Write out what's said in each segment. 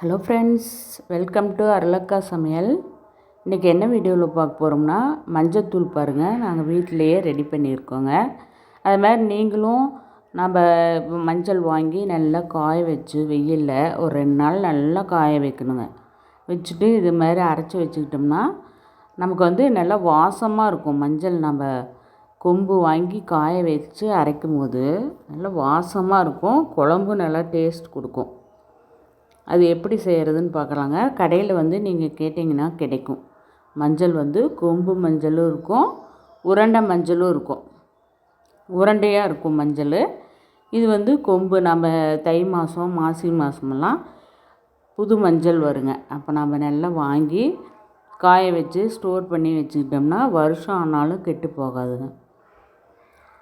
Hello friends welcome to அரளக்கா சமையல். இன்றைக்கி என்ன வீடியோவில் பார்க்க போகிறோம்னா மஞ்சத்தூள் பாருங்கள் நாங்கள் வீட்டிலையே ரெடி பண்ணியிருக்கோங்க. அது மாதிரி நீங்களும் நம்ம மஞ்சள் வாங்கி நல்லா காய வச்சு வெயிலில் ஒரு ரெண்டு நாள் நல்லா காய வைக்கணுங்க. வச்சுட்டு இது மாதிரி அரைச்சி வச்சுக்கிட்டோம்னா நமக்கு வந்து நல்லா வாசமாக இருக்கும். மஞ்சள் நம்ம கொம்பு வாங்கி காய வச்சு அரைக்கும் போது நல்லா வாசமாக இருக்கும். குழம்பு நல்லா டேஸ்ட் கொடுக்கும். அது எப்படி செய்கிறதுன்னு பார்க்கலாங்க. கடையில் வந்து நீங்கள் கேட்டிங்கன்னா கிடைக்கும். மஞ்சள் வந்து கொம்பு மஞ்சளும் இருக்கும் உருண்டை மஞ்சளும் இருக்கும். உருண்டையாக இருக்கும் மஞ்சள். இது வந்து கொம்பு நம்ம தை மாதம் மாசி மாதமெல்லாம் புது மஞ்சள் வருங்க. அப்போ நம்ம நல்லா வாங்கி காய வச்சு ஸ்டோர் பண்ணி வச்சுக்கிட்டோம்னா வருஷம் ஆனாலும் கெட்டு போகாதுங்க.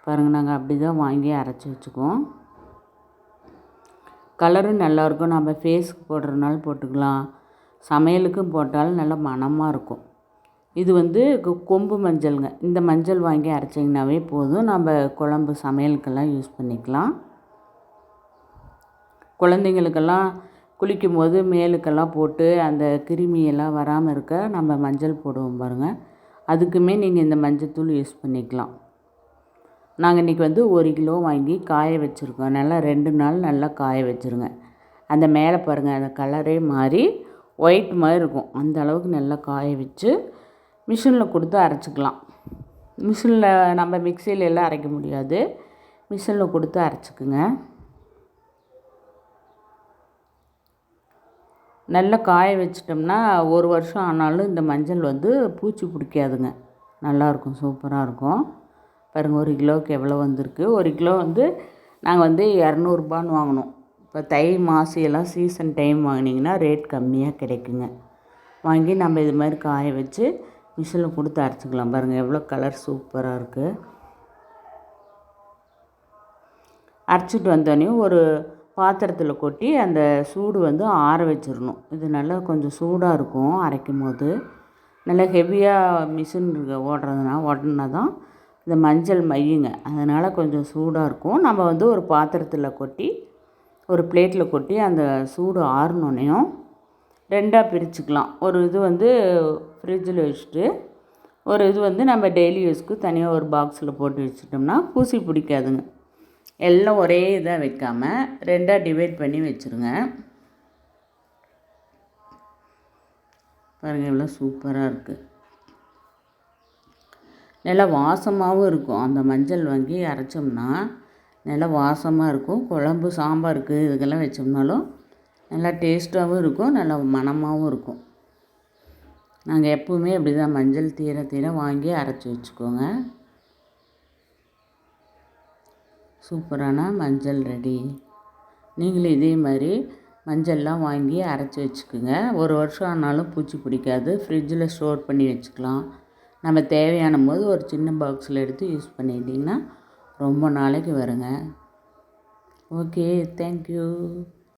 பாருங்கள் நாங்கள் அப்படி தான் வாங்கி அரைச்சி வச்சுக்குவோம். கலரும் நல்லாயிருக்கும். நம்ம ஃபேஸுக்கு போடுறதுனாலும் போட்டுக்கலாம். சமையலுக்கும் போட்டாலும் நல்லா மணமாக இருக்கும். இது வந்து கொம்பு மஞ்சளுங்க. இந்த மஞ்சள் வாங்கி அரைச்சிங்கனாவே போதும். நம்ம குழம்பு சமையலுக்கெல்லாம் யூஸ் பண்ணிக்கலாம். குழந்தைங்களுக்கெல்லாம் குளிக்கும் போது மேலுக்கெல்லாம் போட்டு அந்த கிருமியெல்லாம் வராமல் இருக்க நம்ம மஞ்சள் போடுவோம் பாருங்கள் அதுக்குமே நீங்கள் இந்த மஞ்சள் தூள் யூஸ் பண்ணிக்கலாம். நாங்கள் இன்றைக்கி வந்து ஒரு கிலோ வாங்கி காய வச்சுருக்கோம். நல்லா ரெண்டு நாள் நல்லா காய வச்சுருங்க. அந்த மேலே பாருங்கள் அந்த கலரே மாறி ஒயிட் மாதிரி இருக்கும். அந்த அளவுக்கு நல்லா காய வச்சு மிஷினில் கொடுத்து அரைச்சிக்கலாம். மிஷினில் நம்ம மிக்சியில் எல்லாம் அரைக்க முடியாது. மிஷினில் கொடுத்து அரைச்சிக்குங்க. நல்லா காய வச்சிட்டோம்னா ஒரு வருஷம் ஆனாலும் இந்த மஞ்சள் வந்து பூச்சி பிடிக்காதுங்க. நல்லாயிருக்கும் சூப்பராக இருக்கும். பாருங்கள் ஒரு கிலோவுக்கு எவ்வளோ வந்திருக்கு? ஒரு கிலோ வந்து நாங்கள் வந்து இரநூறுபான்னு வாங்கினோம். இப்போ தை மாசி எல்லாம் சீசன் டைம் வாங்கினீங்கன்னா ரேட் கம்மியாக கிடைக்குங்க. வாங்கி நம்ம இது மாதிரி காய வச்சு மிஷினில் கொடுத்து அரைச்சிக்கலாம் பாருங்கள் எவ்வளோ கலர் சூப்பராக இருக்குது அரைச்சிட்டு வந்தோடனே ஒரு பாத்திரத்தில் கொட்டி அந்த சூடு வந்து ஆற வச்சிடணும். இது நல்லா கொஞ்சம் சூடாக இருக்கும் அரைக்கும் போது நல்லா ஹெவியாக மிஷின் ஓடுறதுனா ஓடினா தான் இந்த மஞ்சள் மையுங்க. அதனால் கொஞ்சம் சூடாக இருக்கும். நம்ம வந்து ஒரு பாத்திரத்தில் கொட்டி ஒரு பிளேட்டில் கொட்டி அந்த சூடு ஆறினோன்னையும் ரெண்டாக பிரிச்சுக்கலாம். ஒரு இது வந்து ஃப்ரிட்ஜில் வச்சுட்டு ஒரு இது வந்து நம்ம டெய்லி யூஸ்க்கு தனியாக ஒரு பாக்ஸில் போட்டு வச்சுட்டோம்னா பூசி பிடிக்காதுங்க. எல்லாம் ஒரே இதாக வைக்காமல் ரெண்டாக டிவைட் பண்ணி வச்சுருங்க. பாருங்கள் எவ்வளோ சூப்பராக இருக்குது நல்லா வாசமாகவும் இருக்கும். அந்த மஞ்சள் வாங்கி அரைச்சோம்னா நல்லா வாசமாக இருக்கும். குழம்பு சாம்பாருக்கு இதுக்கெல்லாம் வச்சோம்னாலும் நல்லா டேஸ்ட்டாகவும் இருக்கும். நல்லா மணமாகவும் இருக்கும். நாங்கள் எப்போவுமே அப்படி தான் மஞ்சள் தீர தீர வாங்கி அரைச்சி வச்சுக்கோங்க. சூப்பரான மஞ்சள் ரெடி. நீங்களும் இதே மாதிரி மஞ்சள்லாம் வாங்கி அரைச்சி வச்சுக்கோங்க. ஒரு வருஷம் ஆனாலும் பூச்சி பிடிக்காது. ஃப்ரிட்ஜில் ஸ்டோர் பண்ணி வச்சுக்கலாம். நம்ம தேவையான போது ஒரு சின்ன பாக்ஸில் எடுத்து யூஸ் பண்ணிட்டிங்கன்னா ரொம்ப நாளைக்கு வருங்க. Okay thank you